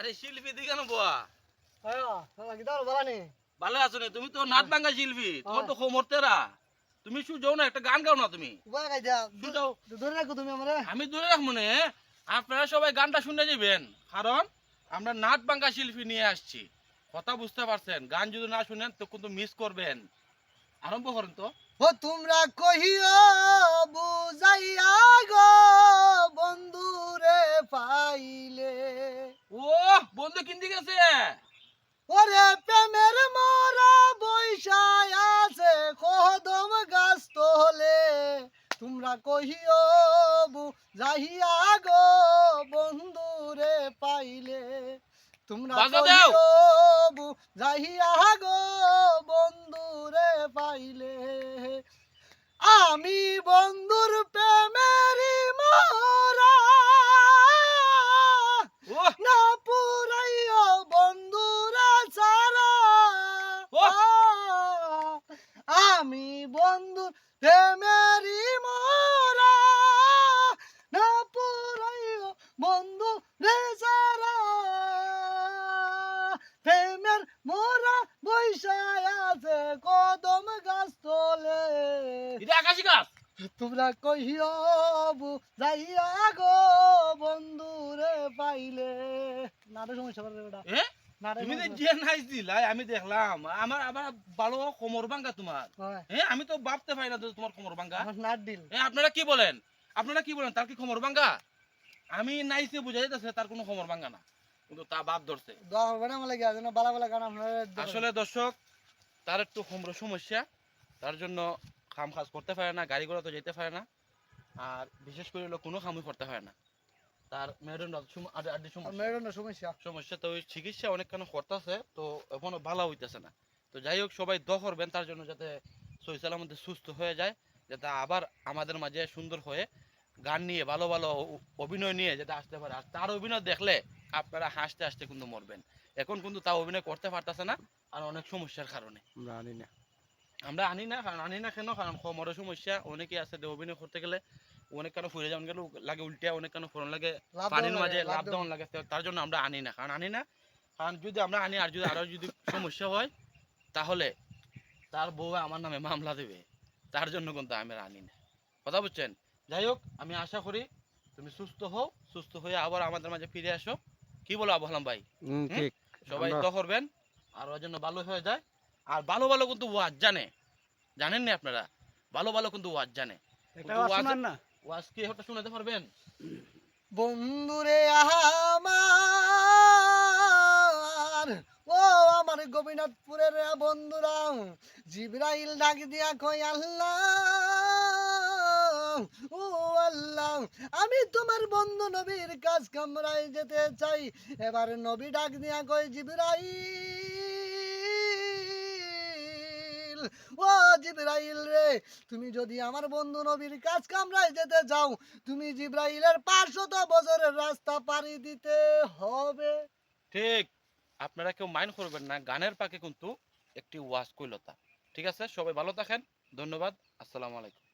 আরে শিল্পী দি কেন বুয়া? হ্যাঁ নেই ভালো আছো নি? তুমি তো নাচ বাঙ্গা শিল্পী তোমার তো খোমর তেরা। তুমি শু যাও না একটা গান গাও না তুমি। ধরে রাখো তুমি আমারে। আমি দূরে রাখব না। আপনারা সবাই গানটা শুনে যাবেন কারণ আমরা নাট বাঙ্গা শিল্পী নিয়ে আসছি। কথা বুঝতে পারছেন? গান যদি না শুনেন তো কিন্তু মিস করবেন। আরম্ভ করেন তো। ও তোমরা কহিও বুঝাইয়া তোমরা কহিও বুঝাইয়া গো বন্ধুরে পাইলে। তোমরা। কহিও বুঝাইয়া গো বন্ধুরে পাইলে। আমি বন্ধুর প্রেমেরই মরা। না পুরাইও বন্ধুরা ও! আমি বন্ধু প্রেমেরই আকাশি গাছ? তোমরা কহিও যাইয়া গো বন্ধুরে পাইলে। নাটক সমস্যা করে বেটা। তুমি যে সমস্যা। যে নাইস দিলাই আমি দেখলাম। আমার আবার ভালো কোমর ভাঙ্গা তোমার। হ্যাঁ। আমি তো ভাবতে পারি না তোমার কোমর ভাঙ্গা। এ আপনারা কি বলেন? আপনারা কি বলেন তার কি কোমর ভাঙ্গা? আমি নাইসে বুঝা যাইতেছে তার কোনো কোমর ভাঙ্গা না। কিন্তু তা বাপ ধরছে। বালা বালা। আসলে দর্শক তার একটু কোমর সমস্যা তার জন্য কাম কাজ করতে পারে না গাড়ি ঘোড়া তো যেতে পারে না আর বিশেষ করে হলো কোনো কামই করতে পারে না। তার মেরুদণ্ড আড্ডি- সমস্যা। মেরুদণ্ড সমস্যা? সমস্যা তো ওই চিকিৎসা অনেকখানি করতেছে তো এখনও ভালো হইতেছে না। তো যাই হোক সবাই দ করবেন তার জন্য যাতে সহিসালার মধ্যে সুস্থ হয়ে যায় যাতে আবার আমাদের মাঝে সুন্দর হয়ে গান নিয়ে ভালো ভালো অ- অভিনয় নিয়ে যাতে আসতে পারে। আর তার অভিনয় দেখলে আপনারা হাসতে হাসতে কিন্তু মরবেন। এখন কিন্তু তা অভিনয় করতে পারতেছে না আর অনেক সমস্যার কারণে। জানি না। আমরা আনি না কারণ আনি না কেন? কারণ কোমরের সমস্যা অনেকেই আছে অভিনয় করতে গেলে অনেক কেন ফুরে যাওয়ান গেলে লাগে উল্টিয়া অনেক কেন ফোরন লাগে পানির মাঝে লাভ দেওয়ান লাগে তার জন্য আমরা আনি না। কারণ আনি না কারণ যদি আমরা আনি আর যদি আরও যদি সমস্যা হয় তাহলে তার বউ আমার নামে মামলা দেবে। তার জন্য কিন্তু আমি আনি না। কথা বুঝছেন যাই হোক আমি আশা করি তুমি সুস্থ হও সুস্থ হয়ে আবার আমাদের মাঝে ফিরে আসো। কি বলো আবু হালাম ভাই? সবাই তো করবেন আর ওর জন্য ভালো হয়ে যায়। আর ভালো ভালো কিন্তু ওয়াজ জানে। জানেন না আপনারা? ভালো ভালো কিন্তু ওয়াজ জানে। ওয়াজ কি ওটা শোনাতে পারবেন? বন্ধুরে আমার ও আমার গোপীনাথপুরের বন্ধুরা জিব্রাইল ডাক দিয়া কই আল্লাহ ও আল্লাহ আমি তোমার বন্ধু নবীর কাজ কামরায় যেতে চাই। এবার নবী ডাক দিয়া কই জিব্রাইল? তুমি যদি আমার বন্ধু নবীর কাজ কামরায় যেতে যাও তুমি জিব্রাইলের পাঁচশত বছরের রাস্তা পাড়ি দিতে হবে। ঠিক, আপনারা কেউ মাইন্ড করবেন না, গানের পাকে কিন্তু একটি ওয়াজ কইলতা। ঠিক আছে, সবাই ভালো থাকেন, ধন্যবাদ, আসসালামু আলাইকুম।